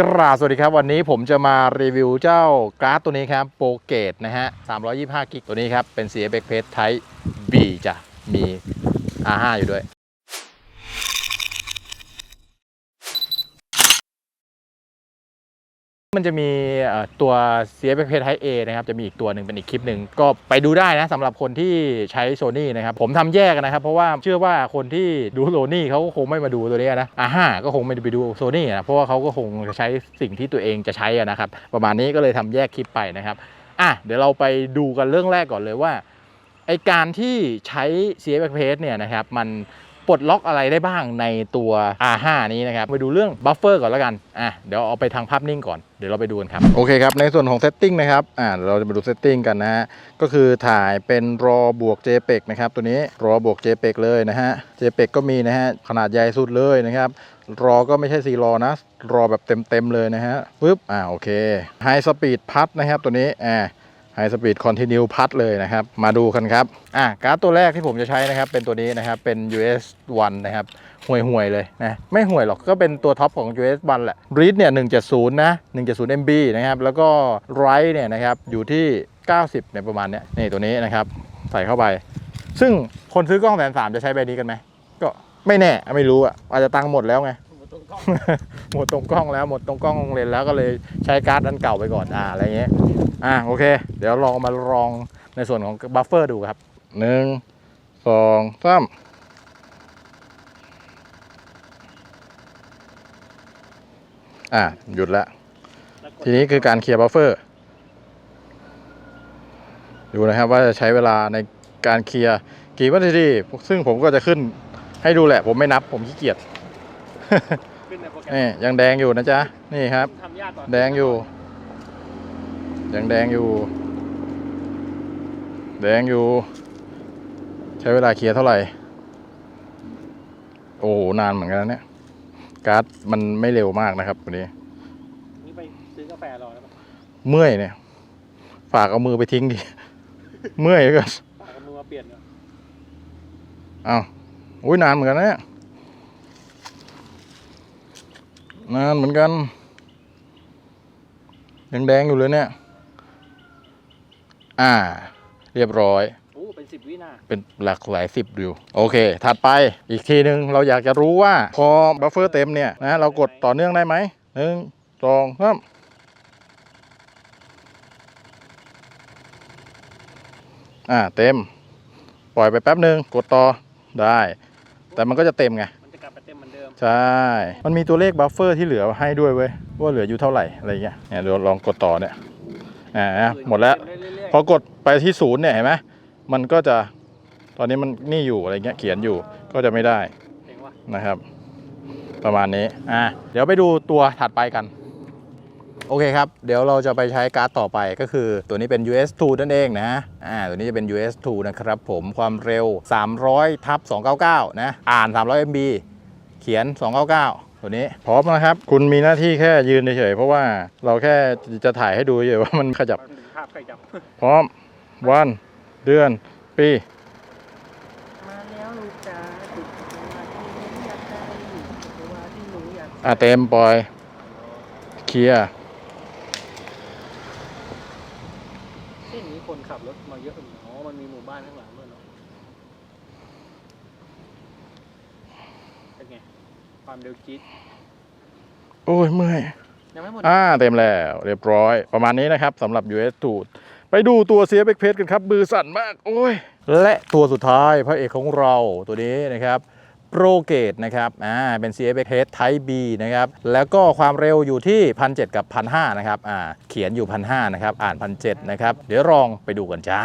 กราบสวัสดีครับ วันนี้ผมจะมารีวิวเจ้าการ์ดตัวนี้ครับโปเกตนะฮะ 325 กิกตัวนี้ครับ เป็น CFX p a c e Type B จ้ะ มี R5 อยู่ด้วย มันจะมีตัว cfp Type A นะครับจะมีอีกตัวหนึ่งเป็นอีกคลิปหนึ่งก็ไปดูได้นะสำหรับคนที่ใช้ Sony นะครับผมทำแยกนะครับ เพราะว่าเชื่อว่าคนที่ดู Sony เขาก็คงไม่มาดูตัวนี้นะอ่าฮะก็คงไม่ไปดู Sony นะเพราะว่าเขาก็คงจะใช้สิ่งที่ตัวเองจะใช้นะครับประมาณนี้ก็เลยทำแยกคลิปไปนะครับอะเดี๋ยวเราไปดูกันเรื่องแรกก่อนเลยว่าไอการที่ใช้ cfp เนี่ยนะครับมัน ปลดล็อกอะไรได้บ้างในตัว R5 นี้นะครับ ไปดูเรื่องบัฟเฟอร์ก่อนแล้วกัน อะ เดี๋ยวเอาไปทางภาพนิ่งก่อน เดี๋ยวเราไปดูกันครับ โอเคครับ ในส่วนของเซตติ้งนะครับ อ่าเราจะมาดูเซตติ้งกันนะฮะ ก็คือถ่ายเป็น RAW บวก JPEG นะครับ ตัวนี้ RAW บวก JPEG เลยนะฮะ JPEG ก็มีนะฮะ ขนาดใหญ่สุดเลยนะครับรอก็ไม่ใช่ซีรอนะ รอแบบเต็มๆเลยนะฮะปึ๊บ อ่า โอเค High Speed พัดนะครับตัวนี้ อ่า ไฮสปีดคอนติเนียพัดเลยนะครับ มาดูกันครับ อะการ์ดตัวแรกที่ผมจะใช้นะครับ เป็นตัวนี้นะครับ เป็น US 1นะครับห่วยห่วยเลยนะ ไม่ห่วยหรอกก็เป็นตัวท็อปของ US 1แหละ read เนี่ย 170 นะ 170 MB นะครับ แล้วก็ write เนี่ยนะครับ อยู่ที่ 90เนี่ยประมาณเนี้ยนี่ตัวนี้นะครับ ใส่เข้าไป ซึ่งคนซื้อกล้องแสนสามจะใช้ใบนี้กันไหมก็ไม่แน่ไม่รู้อะอาจจะตังค์หมดแล้วไง หมดตรงกล้องแล้วหมดตรงกล้องเลนแล้วก็เลยใช้การ์ดอันเก่าไปก่อนอ่าอะไรเงี้ยอ่าโอเค เดี๋ยวลองมาลองในส่วนของบัฟเฟอร์ดูครับหนึ่งสองสามอ่าหยุดแล้วทีนี้คือการเคลียร์บัฟเฟอร์ ดูนะครับว่าจะใช้เวลาในการเคลียร์กี่วินาทีซึ่งผมก็จะขึ้นให้ดูแหละ ผมไม่นับผมขี้เกียจ นในโปรแกรมนี่ยังแดงอยู่นะจ๊ะ นี่ครับ ทำยากกว่าแดงอยู่ ยังแดงอยู่ แดงอยู่ ใช้เวลาเคลียร์เท่าไหร่ โอ้โหนานเหมือนกันนะเนี่ย การ์ดมันไม่เร็วมากนะครับวันนี้ นี่ไปซื้อกาแฟรอแล้วปะเมื่อยเนี่ย ฝากเอามือไปทิ้งดิ เมื่อยก็ฝากเอามือมาเปลี่ยนเนอะอ้าวอุ้ยนานเหมือนกันนะเนี่ย นานเหมือนกัน ยังแดงอยู่เลยเนี่ย อ่า เรียบร้อย โอ้ เป็นสิบวินาเป็นหลักหลายสิบดิวโอเค ถัดไปอีกทีหนึ่งเราอยากจะรู้ว่า พอบัฟเฟอร์เต็มเนี่ยนะ เรากดต่อเนื่องได้ไหมหนึ่งสองสามอ่า เต็ม ปล่อยไปแป๊บหนึ่งกดต่อได้ แต่มันก็จะเต็มไง ใช่ มันมีตัวเลขบัฟเฟอร์ที่เหลือให้ด้วยเว้ย ว่าเหลืออยู่เท่าไหร่อะไรเงี้ยเนี่ยเดี๋ยวลองกดต่อเนี่ยอ่าหมดแล้ว พอกดไปที่ศูนย์เนี่ยเห็นไหมมันก็จะตอนนี้มันนี่อยู่อะไรเงี้ยเขียนอยู่ก็จะไม่ได้นะครับ ประมาณนี้อ่าเดี๋ยวไปดูตัวถัดไปกันโอเคครับ เดี๋ยวเราจะไปใช้การ์ดต่อไปก็คือ ตัวนี้เป็น US2 นั่นเองนะอ่าตัวนี้จะเป็น US2 นะครับผมความเร็ว 300ทับ299 นะ อ่าน 300 MB ขียน 299 ตัวนี้พร้อมนะครับ คุณมีหน้าที่แค่ยืนเฉยๆเพราะว่าเราแค่จะถ่ายให้ดูเฉยๆว่ามันขยับมันถึงภาพใครจับ พร้อมวันเดือน ปีมาแล้วลูกจ๋าถึงเวลาที่หนูอยากได้เวลาที่หนูอยากอะเต็มปล่อยเคลียร์ เส้นนี้คนขับรถมาเยอะอยู่อ๋อมันมีหมู่บ้านข้างหลังด้วยเนาะเป็นไง ความเร็วจี๊ดโอ้ยเมื่อยยังไม่หมดอ่าเต็มแล้วเรียบร้อย ประมาณนี้นะครับสำหรับ US2 ไปดูตัวเสียเบกเพจกันครับมือสั่นมาก โอ้ย และตัวสุดท้ายพระเอกของเราตัวนี้นะครับโปรเกตนะครับอ่าเป็น CFX Head Type B นะครับแล้วก็ความเร็วอยู่ที่ 1,700 กับ 1,500 นะครับอ่าเขียนอยู่ 1,500 นะครับ อ่าน 1,700 นะครับ เดี๋ยวลองไปดูกันจ้า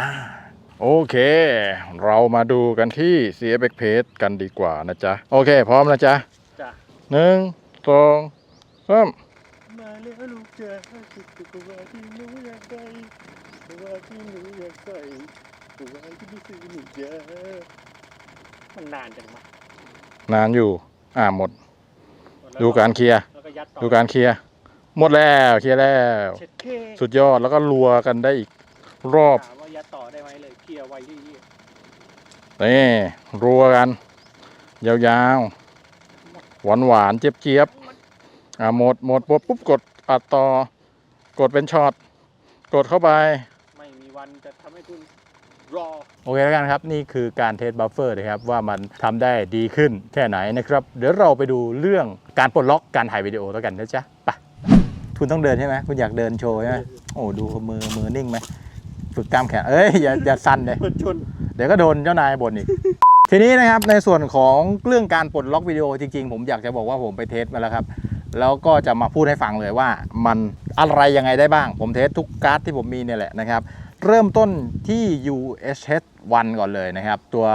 โอเค เรามาดูกันที่ CFX Page กันดีกว่านะจ๊ะ โอเค พร้อมนะจ๊ะจ้ะ หนึ่งสองสามมาแล้วลูกจ๋าคิดถึงว่าที่หนูอยากได้ว่าที่หนูอยากใส่ว่าที่พี่ซื้อหนูเยอะมันนานจังวะนานอยู่ อ่าหมด ดูการเคลียร์แล้วก็ยัดต่อดูการเคลียร์หมดแล้วเคลียร์แล้ว เช็ดเคสุดยอดแล้วก็รัวกันได้อีกรอบถามว่ายัดต่อได้ไหมเลยเคลียร์ไว้ที่นี่นี่รัวกัน ยาวๆ หวานหวานๆเจี๊ยบเจี๊ยบอ่าโหมดโหมดปุ๊บปุ๊บกดอัดต่อกดเป็นช็อตกดเข้าไป ไม่มีวันจะทำให้คุณรอ โอเคแล้วกันครับ นี่คือการเทสบัฟเฟอร์นะครับ ว่ามันทำได้ดีขึ้นแค่ไหนนะครับ เดี๋ยวเราไปดูเรื่องการปลดล็อกการถ่ายวิดีโอแล้วกันนะจ๊ะไปคุณต้องเดินใช่ไหมคุณอยากเดินโชว์ใช่ไหมโอ้ดูมือมือนิ่งไหมฝึกกล้ามแขนเอ้ยอย่าอย่าสั่นเลยมันชนเดี๋ยวก็โดนเจ้านายบ่นอีก ทีนี้นะครับในส่วนของเรื่องการปลดล็อกวิดีโอจริงๆ ผมอยากจะบอกว่าผมไปเทสมาแล้วครับ แล้วก็จะมาพูดให้ฟังเลยว่ามันอะไรยังไงได้บ้าง ผมเทสทุกการ์ดที่ผมมีเนี่ยแหละนะครับ เริ่มต้นที่ UHS 1ก่อนเลยนะครับ ตัว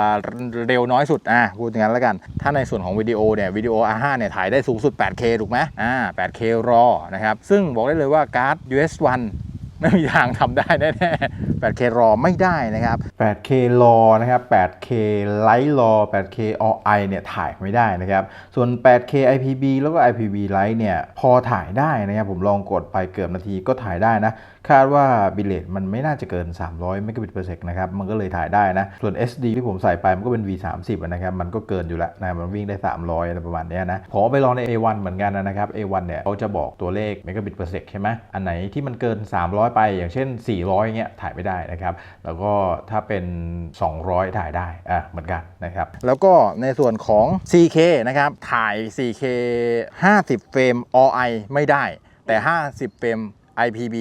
เร็วน้อยสุดอะพูดอย่างนั้นแล้วกัน ถ้าในส่วนของวิดีโอเนี่ยวิดีโอ R5 เนี่ยถ่ายได้สูงสุด 8K ถูกไหมอ่า 8K RAW นะครับ ซึ่งบอกได้เลยว่าการ์ด US 1 ไม่มีทางทำได้แน่ 8K รอไม่ได้นะครับ 8K รอนะครับ 8K Light RAW 8K OI เนี่ยถ่ายไม่ได้นะครับ ส่วน 8K IPB แล้วก็ IPB ไลท์เนี่ยพอถ่ายได้นะครับ ผมลองกดไปเกือบนาทีก็ถ่ายได้นะคาดว่าบิเลตมันไม่น่าจะเกิน 300 Mbps per sec นะครับ มันก็เลยถ่ายได้นะ ส่วน SD ที่ผมใส่ไปมันก็เป็น V30 นะครับ มันก็เกินอยู่แล้วนะ มันวิ่งได้ 300อะไรประมาณเนี้ยนะผมเอไปลองใน A1 เหมือนกันนะครับ A1 เนี่ยเขาจะบอกตัวเลข Mbps per sec ใช่ไหมอันไหนที่มันเกิน 300 ไป อย่างเช่น 400เงี้ยถ่ายไม่ได้นะครับ แล้วก็ถ้าเป็น 200 ถ่ายได้ อะ เหมือนกันนะครับ แล้วก็ในส่วนของ 4K นะครับ ถ่าย 4K 50 เฟรม OI ไม่ได้ แต่ 50 เฟรม IPB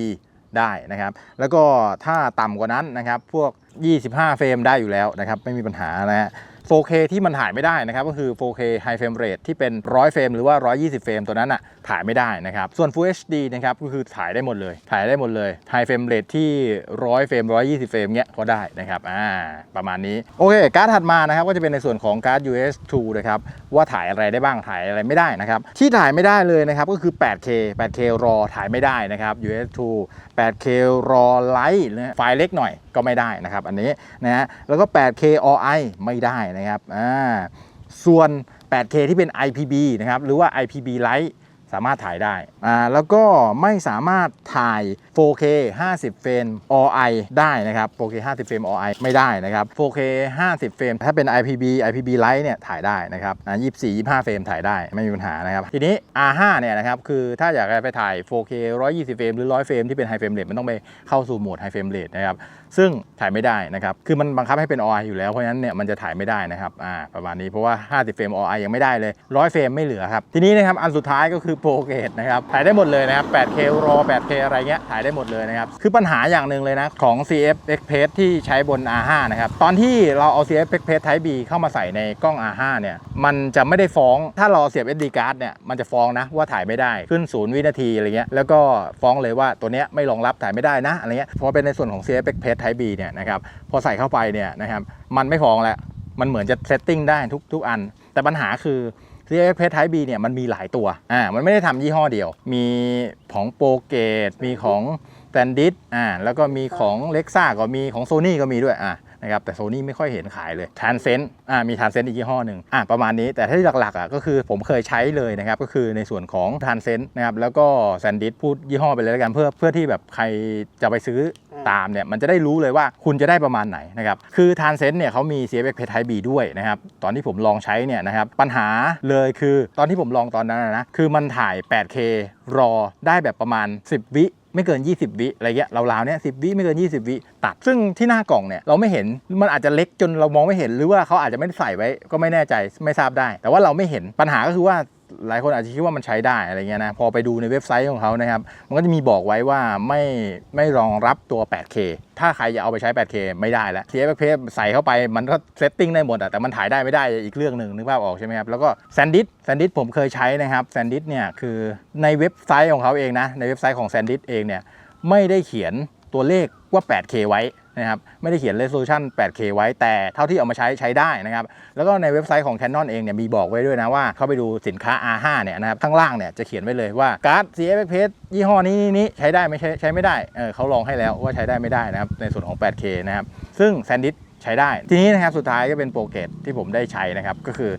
ได้นะครับ แล้วก็ถ้าต่ำกว่านั้นนะครับพวก 25 เฟรมได้อยู่แล้วนะครับไม่มีปัญหานะฮะ 4K ที่มันถ่ายไม่ได้นะครับก็คือ 4K High Frame Rate ที่เป็น 100 เฟรมหรือว่า 120 เฟรมตัวนั้นอะถ่ายไม่ได้นะครับ ส่วน Full HD นะครับก็คือถ่ายได้หมดเลย ถ่ายได้หมดเลย High Frame Rate ที่ 100 เฟรม 120 เฟรมเงี้ยก็ได้นะครับอ่าประมาณนี้ โอเค การ์ดถัดมานะครับก็จะเป็นในส่วนของการ์ด US2 นะครับว่าถ่ายอะไรได้บ้างถ่ายอะไรไม่ได้นะครับที่ถ่ายไม่ได้เลยนะครับก็คือ 8K 8K RAW ถ่ายไม่ได้นะครับ US2 8K รอไลท์นะไฟล์เล็กหน่อยก็ไม่ได้นะครับอันนี้นะฮะแล้วก็ 8K OI ไม่ได้นะครับอ่าส่วน 8K ที่เป็น IPB นะครับหรือว่า IPB Lite สามารถถ่ายได้อ่าแล้วก็ไม่สามารถถ่าย 4K 50 เฟรม OI ได้นะครับ 4K 50 เฟรม OI ไม่ได้นะครับ 4K 50 เฟรม ถ้าเป็น IPB IPB Lite เนี่ยถ่ายได้นะครับอ่า24 25 เฟรมถ่ายได้ไม่มีปัญหานะครับ ทีนี้ R5 เนี่ยนะครับคือถ้าอยากจะไปถ่าย 4K 120 เฟรมหรือ 100 เฟรมที่เป็น High Frame Rate มันต้องไปเข้าสู่โหมด High Frame Rate นะครับ ซึ่งถ่ายไม่ได้นะครับ คือมันบังคับให้เป็น OI อยู่แล้ว เพราะฉะนั้นเนี่ยมันจะถ่ายไม่ได้นะครับ อ่า ประมาณนี้ เพราะว่า 50 เฟรม OI ยังไม่ได้เลย 100 เฟรมไม่เหลือครับ ทีนี้นะครับ อันสุดท้ายก็คือ Pro Grade นะครับ ถ่ายได้หมดเลยนะครับ 8K RAW 8K อะไรเงี้ย ถ่ายได้หมดเลยนะครับ คือปัญหาอย่างหนึ่งเลยนะ ของ CF Express ที่ใช้บน R5 นะครับ ตอนที่เราเอา CF Express Type B เข้ามาใส่ในกล้อง R5 เนี่ย มันจะไม่ได้ฟ้อง ถ้าเราเสียบ SD card เนี่ย มันจะฟ้องนะว่าถ่ายไม่ได้ ขึ้นศูนย์วินาทีอะไรเงี้ย แล้วก็ฟ้องเลยว่าตัวเนี้ยไม่รองรับถ่ายไม่ได้นะอะไรเงี้ยพอเป็นในส่วนของ CF Express Type B เนี่ยนะครับพอใส่เข้าไปเนี่ยนะครับมันไม่ฟองแล้ว มันเหมือนจะเซตติ้งได้ทุกทุกอัน แต่ปัญหาคือ CF p พ Type B เนี่ยมันมีหลายตัวอ่ามันไม่ได้ทำยี่ห้อเดียว มีของโปรเกตมีของแ a นดิ t อ่าแล้วก็มีของเล็กซ่าก็มีของโซ n y ก็มีด้วยอ่า นะครับแต่โซนี่ไม่ค่อยเห็นขายเลยทานเซนอ่ามีทานเซนอีกยี่ห้อหนึ่งอ่าประมาณนี้แต่ที่หลักๆอะก็คือผมเคยใช้เลยนะครับก็คือในส่วนของทานเซนนะครับแล้วก็แซนดิสพูดยี่ห้อไปเลยแล้วกันเพื่อเพื่อที่แบบใครจะไปซื้อตามเนี่ยมันจะได้รู้เลยว่าคุณจะได้ประมาณไหนนะครับคือทานเซนเนี่ยเขามี CFX p Type B ด้วยนะครับตอนที่ผมลองใช้เนี่ยนะครับปัญหาเลยคือตอนที่ผมลองตอนนั้นนะคือมันถ่าย 8K รอได้แบบประมาณ 10 วิ ไม่เกิน 20 วิอะไรเงี้ยราวๆเนี่ยสิวิไม่เกิน 20 วิตัด ซึ่งที่หน้ากล่องเนี่ยเราไม่เห็นมันอาจจะเล็กจนเรามองไม่เห็นหรือว่าเขาอาจจะไม่ได้ใส่ไว้ก็ไม่แน่ใจไม่ทราบได้ แต่ว่าเราไม่เห็นปัญหาก็คือว่า หลายคนอาจจะคิดว่ามันใช้ได้อะไรเงี้ยนะพอไปดูในเว็บไซต์ของเขานะครับ มันก็จะมีบอกไว้ว่าไม่ไม่รองรับตัว 8K ถ้าใครจะเอาไปใช้ 8K ไม่ได้แล้ว CFP ใส่เข้าไปมันก็เซตติ้งได้หมดอะแต่มันถ่ายได้ไม่ได้อีกเรื่องหนึ่งนึกภาพออกใช่ไหมครับ แล้วก็แซนดิสแซนดิสผมเคยใช้นะครับแซนดิสเนี่ยคือในเว็บไซต์ของเขาเองนะในเว็บไซต์ของแซนดิสเองเนี่ยไม่ได้เขียนตัวเลขว่า 8K ไว้ นะครับไม่ได้เขียน resolution 8K ไว้แต่เท่าที่เอามาใช้ใช้ได้นะครับแล้วก็ในเว็บไซต์ของ Canon เองเนี่ยมีบอกไว้ด้วยนะว่าเข้าไปดูสินค้า R5 เนี่ยนะครับข้างล่างเนี่ยจะเขียนไว้เลยว่าการ์ด CFX ยี่ห้อนี้นี้ใช้ได้ไม่ใช้ใช้ไม่ได้เออเขาลองให้แล้วว่าใช้ได้ไม่ได้นะครับในส่วนของ 8K นะครับซึ่ง SanDisk ใช้ได้ ทีนี้นะครับสุดท้ายก็เป็นโปรเกตที่ผมได้ใช้นะครับก็คือ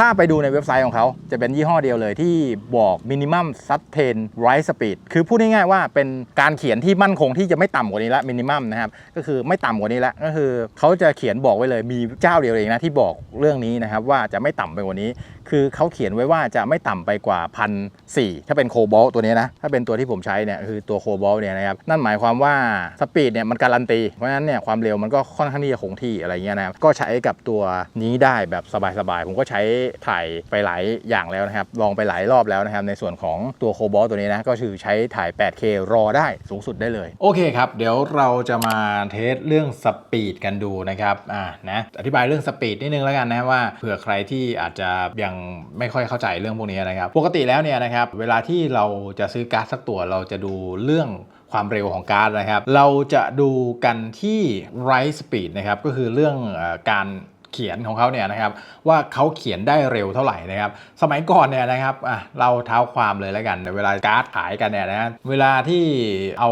ถ้าไปดูในเว็บไซต์ของเขาจะเป็นยี่ห้อเดียวเลยที่บอก minimum sustain write speed คือพูดง่ายๆว่าเป็นการเขียนที่มั่นคงที่จะไม่ต่ำกว่านี้ละ minimum นะครับ ก็คือไม่ต่ำกว่านี้ละก็คือเขาจะเขียนบอกไว้เลยมีเจ้าเดียวเองนะที่บอกเรื่องนี้นะครับว่าจะไม่ต่ำไปกว่านี้ คือเขาเขียนไว้ว่าจะไม่ต่ำไปกว่าพันสถ้าเป็นโคบอลตัวนี้นะ ถ้าเป็นตัวที่ผมใช้เนี่ยคือตัวโคบอลเนี่ยนะครับนั่นหมายความว่าสปีดเนี่ยมันการันตี เพราะฉะนั้นเนี่ยความเร็วมันก็ค่อนข้างที่จะคงที่อะไรเงี้ยนะครับก็ใช้กับตัวนี้ได้แบบสบายๆ ผมก็ใช้ถ่ายไปหลายอย่างแล้วนะครับ ลองไปหลายรอบแล้วนะครับ ในส่วนของตัวโคบอลตัวนี้นะ ก็คือใช้ถ่าย 8K รอได้สูงสุดได้เลย โอเคครับ เดี๋ยวเราจะมาเทสเรื่องสปีดกันดูนะครับอ่านะอธิบายเรื่องสปีดนิดนึงแล้วกันนะว่าเผื่อใครที่อาจจะยังไม่ค่อยเข้าใจเรื่องพวกนี้นะครับ ปกติแล้วเนี่ยนะครับเวลาที่เราจะซื้อการ์ดสักตัวเราจะดูเรื่องความเร็วของการ์นะครับ เราจะดูกันที่ write speed นะครับก็คือเรื่องอการเขียนของเขาเนี่ยนะครับว่าเขาเขียนได้เร็วเท่าไหร่นะครับ สมัยก่อนเนี่ยนะครับอะเราเท้าความเลยแล้วกันเวลาการ์ดขายกันเนี่ยนะเวลาที่เอา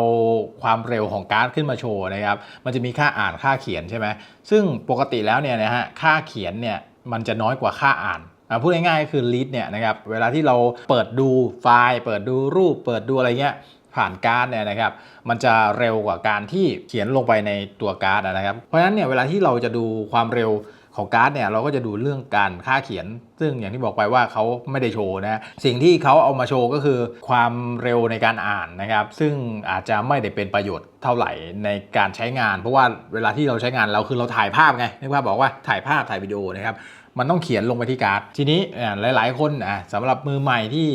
ความเร็วของการ์ดขึ้นมาโชว์นะครับ มันจะมีค่าอ่านค่าเขียนใช่ไหมซึ่งปกติแล้วเนี่ยนะฮะค่าเขียนเนี่ยมันจะน้อยกว่าค่าอ่าน พูดง่ายๆก็คือ lead เนี่ยนะครับเวลาที่เราเปิดดูไฟล์ เปิดดูรูป เปิดดูอะไรเงี้ยผ่านการ์ดเนี่ยนะครับ มันจะเร็วกว่าการที่เขียนลงไปในตัวการ์ดนะครับ เพราะฉะนั้นเนี่ยเวลาที่เราจะดูความเร็วของการ์ดเนี่ยเราก็จะดูเรื่องการค่าเขียน ซึ่งอย่างที่บอกไปว่าเขาไม่ได้โชว์นะสิ่งที่เขาเอามาโชว์ก็คือความเร็วในการอ่านนะครับ ซึ่งอาจจะไม่ได้เป็นประโยชน์เท่าไหร่ในการใช้งาน เพราะว่าเวลาที่เราใช้งานเราคือเราถ่ายภาพไงนึกภาพบอกว่าถ่ายภาพถ่ายวิดีโอนะครับ มันต้องเขียนลงไปที่การ์ด ทีนี้อ่าหลาย ๆ คนอะสำหรับมือใหม่ที่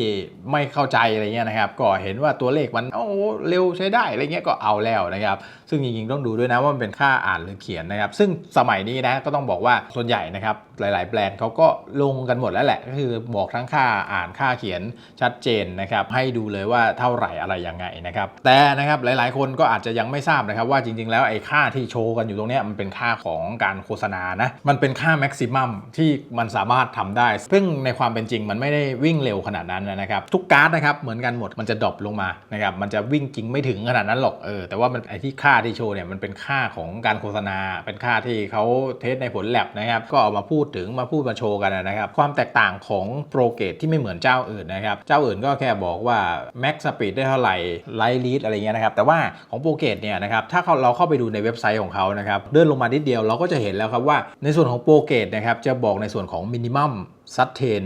ไม่เข้าใจอะไรเงี้ยนะครับก็เห็นว่าตัวเลขมันโอ้โหเร็วใช้ได้อะไรเงี้ยก็เอาแล้วนะครับ ซึ่งจริง ๆ ต้องดูด้วยนะว่ามันเป็นค่าอ่านหรือเขียนนะครับ ซึ่งสมัยนี้นะก็ต้องบอกว่าส่วนใหญ่นะครับหลาย ๆ แบรนด์เขาก็ลงกันหมดแล้วแหละ ก็คือบอกทั้งค่าอ่านค่าเขียนชัดเจนนะครับให้ดูเลยว่าเท่าไหร่อะไรยังไงนะครับแต่นะครับหลาย ๆ คนก็อาจจะยังไม่ทราบนะครับว่าจริง ๆ แล้วไอ้ค่าที่โชว์กันอยู่ตรงเนี้ยมันเป็นค่าของการโฆษณานะมันเป็นค่าแม็กซิมัมที่มันสามารถทำได้ ซึ่งในความเป็นจริงมันไม่ได้วิ่งเร็วขนาดนั้นนะครับ ทุกการ์ดนะครับเหมือนกันหมดมันจะดรอปลงมานะครับมันจะวิ่งจริงไม่ถึงขนาดนั้นหรอกเออแต่ว่ามันไอ้ที่ค่าที่โชว์เนี่ยมันเป็นค่าของการโฆษณา เป็นค่าที่เขาเทสในผลแลบนะครับก็เอามาพูดถึงมาพูดมาโชว์กันนะครับความแตกต่างของโปรเกตที่ไม่เหมือนเจ้าอื่นนะครับเจ้าอื่นก็แค่บอกว่าแม็กสปีดได้เท่าไหร่ไลท์ลีดอะไรเงี้ยนะครับแต่ว่าของโปรเกตเนี่ยนะครับถ้าเาเราเข้าไปดูในเว็บไซต์ของเขานะครับเดินลงมานิดเดียวเราก็จะเห็นแล้วครับว่าในส่วนของโปรเกตนะครับจะบอกในส่วนของมินิมัมซัตเทน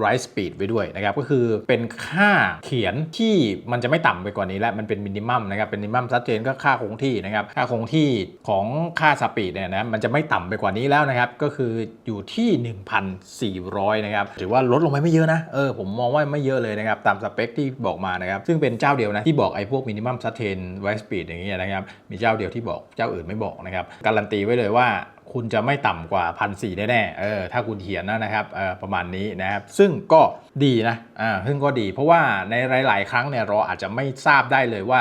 write speed ไว้ด้วยนะครับ ก็คือเป็นค่าเขียนที่มันจะไม่ต่ำไปกว่านี้และมันเป็นมินิมัมนะครับ เป็นมินิมัมชัดเจนก็ค่าคงที่นะครับ ค่าคงที่ของค่าสปีดเนี่ยนะมันจะไม่ต่ำไปกว่านี้แล้วนะครับ ก็คืออยู่ที่ 1,400 นะครับ ถือว่าลดลงไปไม่เยอะนะ เออผมมองว่าไม่เยอะเลยนะครับ ตามสเปคที่บอกมานะครับ ซึ่งเป็นเจ้าเดียวนะที่บอกไอ้พวกมินิมัมชัดเจน write speed อย่างเงี้ยนะครับ มีเจ้าเดียวที่บอกเจ้าอื่นไม่บอกนะครับ การันตีไว้เลยว่า คุณจะไม่ต่ำกว่าพันสี่แน่ๆเออถ้าคุณเขียนนะนะครับเออประมาณนี้นะครับ ซึ่งก็ดีนะอ่าซึ่งก็ดี เพราะว่าในหลาย ๆ ครั้งเนี่ยเราอาจจะไม่ทราบได้เลยว่า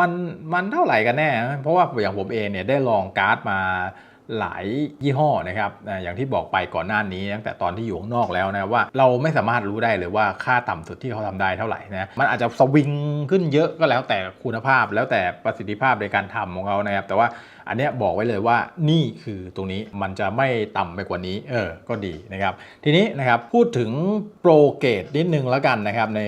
มันมันเท่าไหร่กันแน่ เพราะว่าอย่างผมเองเนี่ยได้ลองการ์ดมาหลายยี่ห้อนะครับอ่าอย่างที่บอกไปก่อนหน้านี้ตั้งแต่ตอนที่อยู่ข้างนอกแล้วนะว่าเราไม่สามารถรู้ได้เลยว่าค่าต่ำสุดที่เขาทำได้เท่าไหร่นะ มันอาจจะสวิงขึ้นเยอะก็แล้วแต่คุณภาพแล้วแต่ประสิทธิภาพในการทำของเขานะครับ แต่ว่า อันเนี้ยบอกไว้เลยว่านี่คือตรงนี้มันจะไม่ต่ำไปกว่านี้เออก็ดีนะครับ ทีนี้นะครับพูดถึงโปรเกตนิดนึงแล้วกันนะครับใน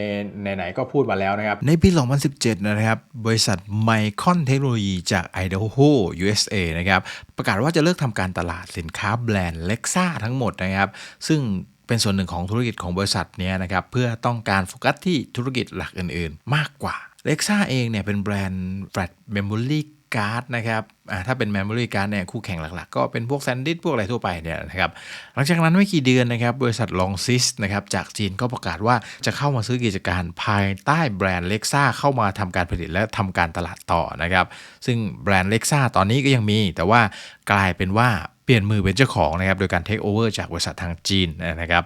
ไหนๆก็พูดมาแล้วนะครับ ในปี 2017 นะครับ บริษัทไมคอนเทคโนโลยีจากไอเดโฮ USA นะครับ ประกาศว่าจะเลิกทำการตลาดสินค้าแบรนด์เล็กซ่าทั้งหมดนะครับ ซึ่งเป็นส่วนหนึ่งของธุรกิจของบริษัทเนี้ยนะครับ เพื่อต้องการโฟกัสที่ธุรกิจหลักอื่นๆ มากกว่าเล็กซ่าเองเนี่ยเป็นแบรนด์แฟลชเมมโมรี่ การ์ดนะครับถ้าเป็น Memory Card เนี่ยคู่แข่งหลักๆ ก็เป็นพวกแซนดิสพวกอะไรทั่วไปเนี่ยนะครับหลังจากนั้นไม่กี่เดือนนะครับ บริษัทลองซิสนะครับจากจีนก็ประกาศว่าจะเข้ามาซื้อกิจการภายใต้แบรนด์เล็กซ่าเข้ามาทำการผลิตและทำการตลาดต่อนะครับซึ่งแบรนด์เล็กซ่าตอนนี้ก็ยังมี แต่ว่ากลายเป็นว่าเปลี่ยนมือเป็นเจ้าของนะครับโดยการเทคโอเวอร์จากบริษัททางจีนนะครับ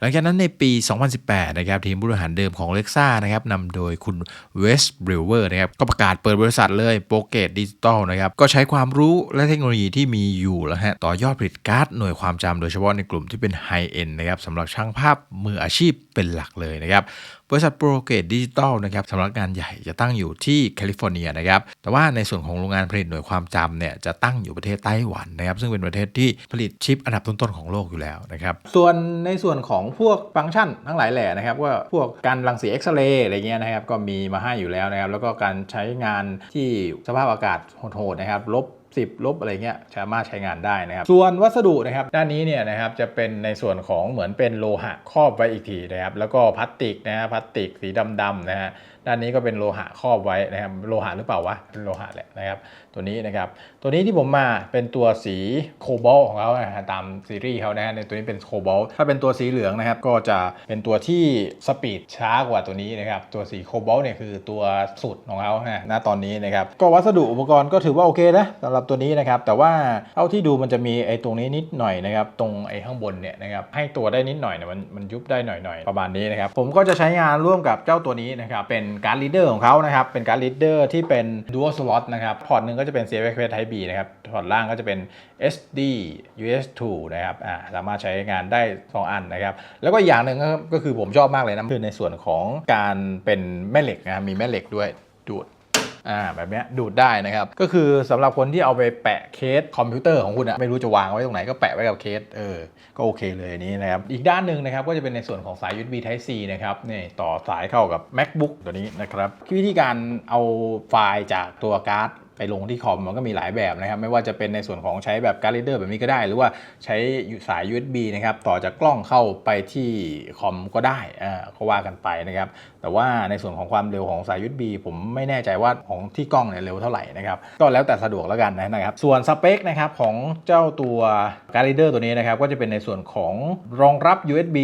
หลังจากนั้นในปี 2018 นะครับทีมผู้บริหารเดิมของเล็กซ่านะครับนำโดยคุณเวสบริเวอร์นะครับก็ประกาศเปิดบริษัทเลยโปรเกตดิจิตอลนะครับก็ใช้ความรู้และเทคโนโลยีที่มีอยู่แล้วฮะต่อยอดผลิตการ์ดหน่วยความจำโดยเฉพาะในกลุ่มที่เป็นไฮเอ็นนะครับสำหรับช่างภาพมืออาชีพเป็นหลักเลยนะครับ บริษัทโปรเกตดิจิตอลนะครับสำนักงานใหญ่จะตั้งอยู่ที่แคลิฟอร์เนียนะครับแต่ว่าในส่วนของโรงงานผลิตหน่วยความจำเนี่ยจะตั้งอยู่ประเทศไต้หวันนะครับซึ่งเป็นประเทศที่ผลิตชิปอันดับต้นๆของโลกอยู่แล้วนะครับส่วนในส่วนของพวกฟังก์ชันทั้งหลายแหล่นะครับว่าพวกการรังสีเอ็กซเรย์อะไรเงี้ยนะครับก็มีมาให้อยู่แล้วนะครับแล้วก็การใช้งานที่สภาพอากาศโหดๆนะครับลบ 10 ลบอะไรเงี้ยสามารถใช้งานได้นะครับ ส่วนวัสดุนะครับด้านนี้เนี่ยนะครับจะเป็นในส่วนของเหมือนเป็นโลหะครอบไว้อีกทีนะครับแล้วก็พลาสติกนะฮะพลาสติกสีดำๆนะฮะด้านนี้ก็เป็นโลหะครอบไว้นะครับโลหะหรือเปล่าวะเป็นโลหะแหละนะครับ ตัวนี้นะครับ ตัวนี้ที่ผมมาเป็นตัวสีโคบอลของเขานะฮะตามซีรีส์เขานะฮะในตัวนี้เป็นโคบอลถ้าเป็นตัวสีเหลืองนะครับ ก็จะเป็นตัวที่สปีดช้ากว่าตัวนี้นะครับตัวสีโคบอลเนี่ยคือตัวสุดของเขานะณตอนนี้นะครับก็วัสดุอุปกรณ์ก็ถือว่าโอเคนะสำหรับตัวนี้นะครับ แต่ว่าเท่าที่ดูมันจะมีไอ้ตรงนี้นิดหน่อยนะครับ ตรงไอ้ข้างบนเนี่ยนะครับให้ตัวได้นิดหน่อยเนี่ยมันมันยุบได้หน่อยๆประมาณนี้นะครับ ผมก็จะใช้งานร่วมกับเจ้าตัวนี้นะครับเป็นการ์ดลีดเดอร์ของเขานะครับ เป็นการ์ดลีดเดอร์ที่เป็น dual slot นะครับ พอร์ตหนึ่งก็จะเป็น CFX Type B นะครับ พอร์ตล่างก็จะเป็น SD US2 นะครับ อ่า สามารถใช้งานได้ 2 อันนะครับ แล้วก็อย่างหนึ่งก็ก็คือผมชอบมากเลยนะ คือในส่วนของการเป็นแม่เหล็กนะครับมีแม่เหล็กด้วยดูด อ่าแบบเนี้ยดูดได้นะครับ ก็คือสำหรับคนที่เอาไปแปะเคสคอมพิวเตอร์ของคุณอะไม่รู้จะวางไว้ตรงไหนก็แปะไว้กับเคสเออก็โอเคเลยนนี้นะครับอีกด้านหนึ่งนะครับก็จะเป็นในส่วนของสาย USB Type C นะครับนี่ต่อสายเข้ากับ MacBook ตัวนี้นะครับวิธีการเอาไฟล์จากตัวการ์ด ไปลงที่คอมมันก็มีหลายแบบนะครับ ไม่ว่าจะเป็นในส่วนของใช้แบบการ์ดเรดเดอร์แบบนี้ก็ได้ หรือว่าใช้สาย USB นะครับต่อจากกล้องเข้าไปที่คอมก็ได้อ่าก็ว่ากันไปนะครับ แต่ว่าในส่วนของความเร็วของสาย USB ผมไม่แน่ใจว่าของที่กล้องเนี่ยเร็วเท่าไหร่นะครับก็แล้วแต่สะดวกแล้วกันนะครับ ส่วนสเปคนะครับของเจ้าตัวการ์ดเรดเดอร์ตัวนี้นะครับก็จะเป็นในส่วนของรองรับ USB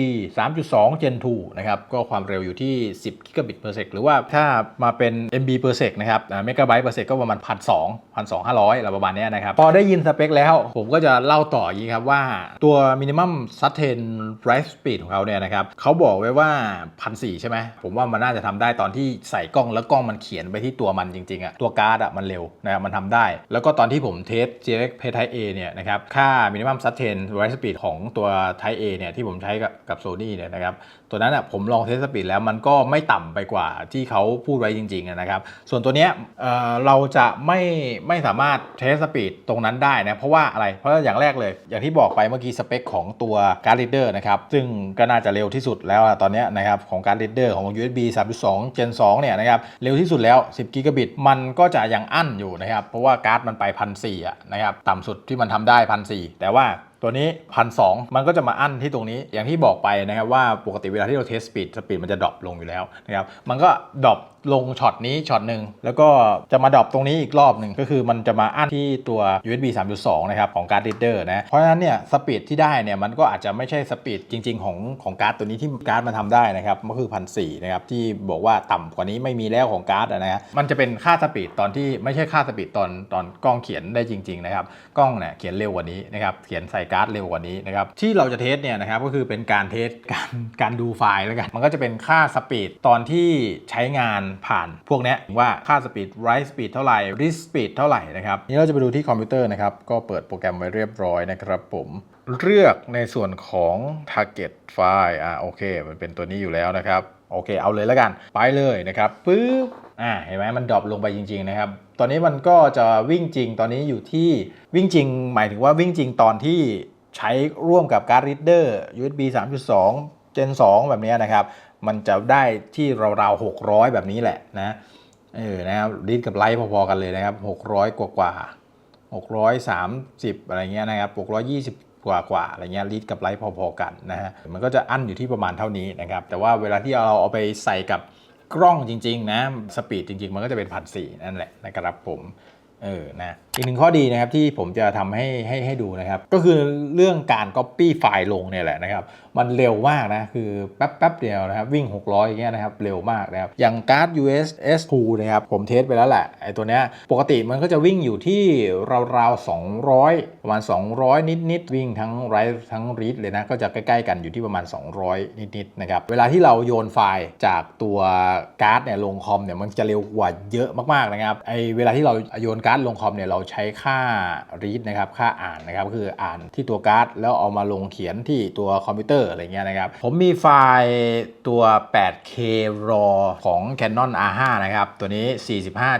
3.2 Gen 2นะครับก็ความเร็วอยู่ที่ 10 g b per s e c หรือว่าถ้ามาเป็น MB per sec นะครับเมกะไบต์ per sec ก็ประมาณ1,200 1,200อะไรประมาณนี้นะครับ พอได้ยินสเปคแล้ว ผมก็จะเล่าต่ออย่างนี้ครับว่าตัว minimum sustain write speed ของเขาเนี่ยนะครับเขาบอกไว้ว่า 1,400 ใช่ไหม ผมว่ามันน่าจะทำได้ตอนที่ใส่กล้องแล้วกล้องมันเขียนไปที่ตัวมันจริงๆอะตัวการ์ดอะมันเร็วนะครับมันทำได้ แล้วก็ตอนที่ผมเทส GX p Type A เนี่ยนะครับค่า minimum sustain write speed ของตัว Type A เนี่ยที่ผมใช้กับกับ Sony เนี่ยนะครับตัวนั้นอะผมลองเทสสปีดแล้วมันก็ไม่ต่ำไปกว่าที่เขาพูดไว้จริงๆนะครับส่วนตัวเนี้ยเเราจะไม่ไม่สามารถเทสสปีดตรงนั้นได้นะ เพราะว่าอะไรเพราะว่าอย่างแรกเลย อย่างที่บอกไปเมื่อกี้สเปคของตัวการ์ดริดเดอร์นะครับ ซึ่งก็น่าจะเร็วที่สุดแล้วตอนนี้นะครับของการ์ดเดอร์ของ USB 3.2 Gen 2เนี่ยนะครับเร็วที่สุดแล้ว 10 กิกะบิตมันก็จะยังอั้นอยู่นะครับ เพราะว่าการ์ดมันไปพันสี่นะครับต่ำสุดที่มันทำได้พันสี่แต่ว่า ตัวนี้พันสมันก็จะมาอั้นที่ตรงนี้ อย่างที่บอกไปนะครับว่าปกติเวลาที่เราเทสสปีดสปีดมันจะดรอปลงอยู่แล้วนะครับ มันก็ดรอปลงช็อตนี้ช็อตหนึ่งแล้วก็จะมาดรอปตรงนี้อีกรอบหนึ่งก็คือมันจะมาอั้นที่ตัว USB 3.2 นะครับ ของการ์ด reader นะ เพราะฉะนั้นเนี่ยสปีดที่ได้เนี่ยมันก็อาจจะไม่ใช่สปีดจริง ๆ ของของการ์ดตัวนี้ที่การ์ดมันทำได้นะครับก็คือพันสนะครับที่บอกว่าต่ำกว่านี้ไม่มีแล้วของการ์ดนะฮะมันจะเป็นค่าสปีดตอนที่ไม่ใช่ค่าสปีดตอนตอนกล้องเขียนได้จริง ๆ นะครับ กล้องเนี่ยเขียนเร็วกว่านี้นะครับเขียนใส่การ์ดเร็วกว่านี้นะครับที่เราจะเทสเนี่ยนะครับก็คือเป็นการเทสการการดูไฟล์แล้วกัน มันก็จะเป็นค่าสปีดตอนที่ใช้งานผ่านพวกเนี้ยว่าค่าสปีด write speed เท่าไหร่ read speed เท่าไหร่นะครับนี่เราจะไปดูที่คอมพิวเตอร์นะครับก็เปิดโปรแกรมไว้เรียบร้อยนะครับผมเลือกในส่วนของ target file อ่าโอเค มันเป็นตัวนี้อยู่แล้วนะครับ โอเค เอาเลยแล้วกัน ไปเลยนะครับปึ๊บ อ่าเห็นไหมมันดรอปลงไปจริง ๆ นะครับ ตอนนี้มันก็จะวิ่งจริงตอนนี้อยู่ที่วิ่งจริง หมายถึงว่าวิ่งจริงตอนที่ใช้ร่วมกับการ์ด reader USB 3.2 Gen 2 แบบนี้นะครับ มันจะได้ที่ราวๆ600 แบบนี้แหละนะเออนะครับรีดกับไลท์พอๆกันเลยนะครับ 600 กว่ากว่า630 อะไรเงี้ยนะครับ620กว่ากว่าอะไรเงี้ยรีดกับไลท์พอๆกันนะฮะมันก็จะอั้นอยู่ที่ประมาณเท่านี้นะครับแต่ว่าเวลาที่เราเอาไปใส่กับ กล้องจริง ๆ นะสปีดจริง ๆ มันก็จะเป็นพันสี่นั่นแหละนะครับผมเออนะ อีกหนึ่งข้อดีนะครับที่ผมจะทำให้ให้ให้ดูนะครับ ก็คือเรื่องการ Copy ไฟล์ลงเนี่ยแหละนะครับ มันเร็วมากนะ คือแป๊บแป๊บเดียวนะครับ วิ่ง 600 อย่างเงี้ยนะครับ เร็วมากนะครับ อย่างการ์ด US S2 นะครับ ผมเทสไปแล้วแหละไอ้ตัวเนี้ยปกติมันก็จะวิ่งอยู่ที่ราวๆ 200 ประมาณ 200 นิดๆวิ่งทั้งไรทั้งรีดเลยนะ ก็จะใกล้ๆกันอยู่ที่ประมาณ 200 นิดๆนะครับ เวลาที่เราโยนไฟล์จากตัวการ์ดเนี่ยลงคอมเนี่ยมันจะเร็วกว่าเยอะมากๆนะครับไอเวลาที่เราโยนการ์ดลงคอมเนี่ยเราใช้ค่า read นะครับ ค่าอ่านนะครับ คืออ่านที่ตัวการ์ด แล้วเอามาลงเขียนที่ตัวคอมพิวเตอร์อะไรเงี้ยนะครับ ผมมีไฟล์ตัว 8K RAW ของ Canon R5 นะครับ ตัวนี้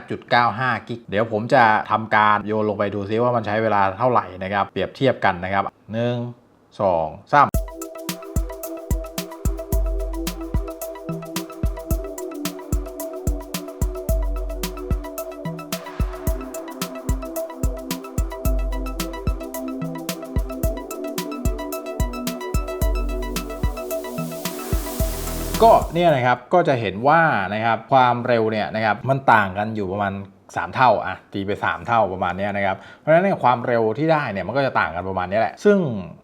45.95 กิก เดี๋ยวผมจะทำการโยนลงไปดูซิว่ามันใช้เวลาเท่าไหร่นะครับ เปรียบเทียบกันนะครับ 1 2 3 ก็เนี่ยนะครับก็จะเห็นว่านะครับความเร็วเนี่ยนะครับมันต่างกันอยู่ประมาณ 3 เท่าอะตีไป 3 เท่าประมาณนี้นะครับเพราะฉะนั้นความเร็วที่ได้เนี่ยมันก็จะต่างกันประมาณนี้แหละ ซึ่ง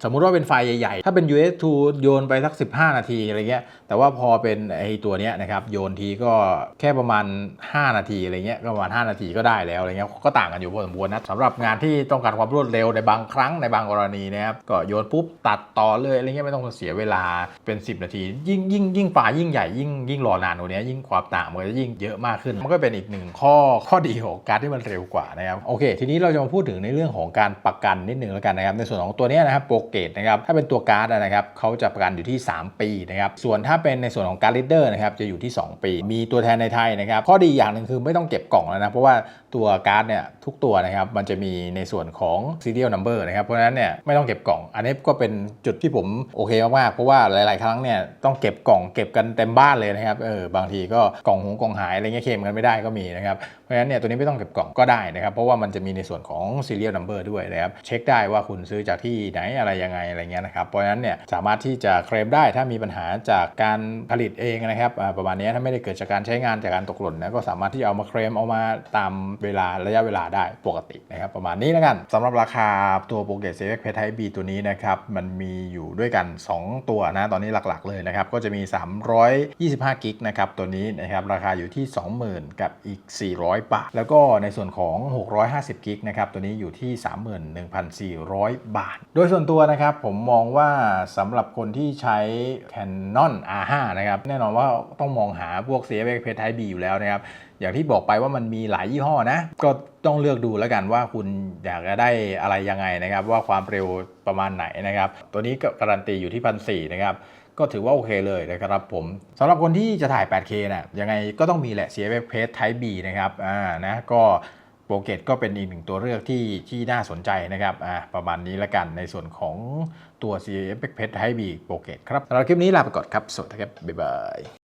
สมมุติว่าเป็นไฟล์ใหญ่ๆ ถ้าเป็น US2 โยนไปสัก 15 นาทีอะไรเงี้ยแต่ว่าพอเป็นไอตัวเนี้ยนะครับโยนทีก็แค่ประมาณ 5 นาทีอะไรเงี้ยก็ประมาณ 5 นาทีก็ได้แล้วอะไรเงี้ยก็ต่างกันอยู่พอสมควรนะสำหรับงานที่ต้องการความรวดเร็วในบางครั้งในบางกรณีนะครับก็โยนปุ๊บตัดต่อเลยอะไรเงี้ยไม่ต้องเสียเวลาเป็น 10 นาที ยิ่งยิ่งยิ่งไฟล์ยิ่งใหญ่ยิ่งยิ่งรอนานกว่านี้ยิ่งความต่างมันก็จะยิ่งเยอะมากขึ้นมันก็เป็นอีกหนึ่งข้อข้อดีของการที่มันเร็วกว่านะครับโอเค ทีนี้เราจะมาพูดถึงในเรื่องของการประกันนิดนึงแล้วกันนะครับ ในส่วนของตัวนี้นะครับโปรเกตนะครับถ้าเป็นตัวการ์ดนะครับเขาจะประกันอยู่ที่ 3 ปีนะครับส่วนถ้าเป็นในส่วนของการ์ดลิเดอร์นะครับจะอยู่ที่ 2 ปี มีตัวแทนในไทยนะครับข้อดีอย่างหนึ่งคือไม่ต้องเก็บกล่องแล้วนะเพราะว่า ตัวการ์ดเนี่ยทุกตัวนะครับมันจะมีในส่วนของ serial number นะครับเพราะฉะนั้นเนี่ยไม่ต้องเก็บกล่อง อันนี้ก็เป็นจุดที่ผมโอเคมากๆเพราะว่าหลาย ๆ ครั้งเนี่ยต้องเก็บกล่องเก็บกันเต็มบ้านเลยนะครับเออบางทีก็กล่องหงกล่องหายอะไรเงี้ยเคลมกันไม่ได้ก็มีนะครับเพราะฉะนั้นเนี่ยตัวนี้ไม่ต้องเก็บกล่องก็ได้นะครับเพราะว่ามันจะมีในส่วนของ serial number ด้วยนะครับเช็คได้ว่าคุณซื้อจากที่ไหนอะไรยังไงอะไรเงี้ยนะครับเพราะฉะนั้นเนี่ยสามารถที่จะเคลมได้ถ้ามีปัญหาจากการผลิตเองนะครับประมาณนี้ถ้าไม่ได้เกิดจากการใช้งานจากการตกหล่นนะก็สามารถที่จะเอามาเคลมเอามาตามเวลาระยะเวลาได้ปกตินะครับประมาณนี้แล้วกันสำหรับราคาตัวโปรเกตเซฟเพทไทบีตัวนี้นะครับมันมีอยู่ด้วยกัน 2 ตัวนะตอนนี้หลักๆเลยนะครับก็จะมี 325กิกนะครับตัวนี้นะครับราคาอยู่ที่ 20,000 กับอีก 400 บาท แล้วก็ในส่วนของ 650กิกนะครับตัวนี้อยู่ที่ 31,400 บาท โดยส่วนตัวนะครับผมมองว่าสำหรับคนที่ใช้ Canon R5 นะครับแน่นอนว่าต้องมองหาพวก CFX p Type B อยู่แล้วนะครับ อย่างที่บอกไปว่ามันมีหลายยี่ห้อนะ ก็ต้องเลือกดูแล้วกันว่าคุณอยากจะได้อะไรยังไงนะครับ ว่าความเร็วประมาณไหนนะครับ ตัวนี้ก็การันตีอยู่ที่พันสนะครับก็ถือว่าโอเคเลยนะครับผมสำหรับคนที่จะถ่าย 8K นะ่ะยังไงก็ต้องมีแหละ CFX p Type B นะครับอ่านะก็โปรเกตก็เป็นอีกหนึ่งตัวเลือกที่ที่น่าสนใจนะครับอ่าประมาณนี้ละกันในส่วนของตัว CFX p Type B โปรเกตครับสำหรับคลิปนี้ลาไปก่อนครับ สวัสดีครับ บ๊ายบาย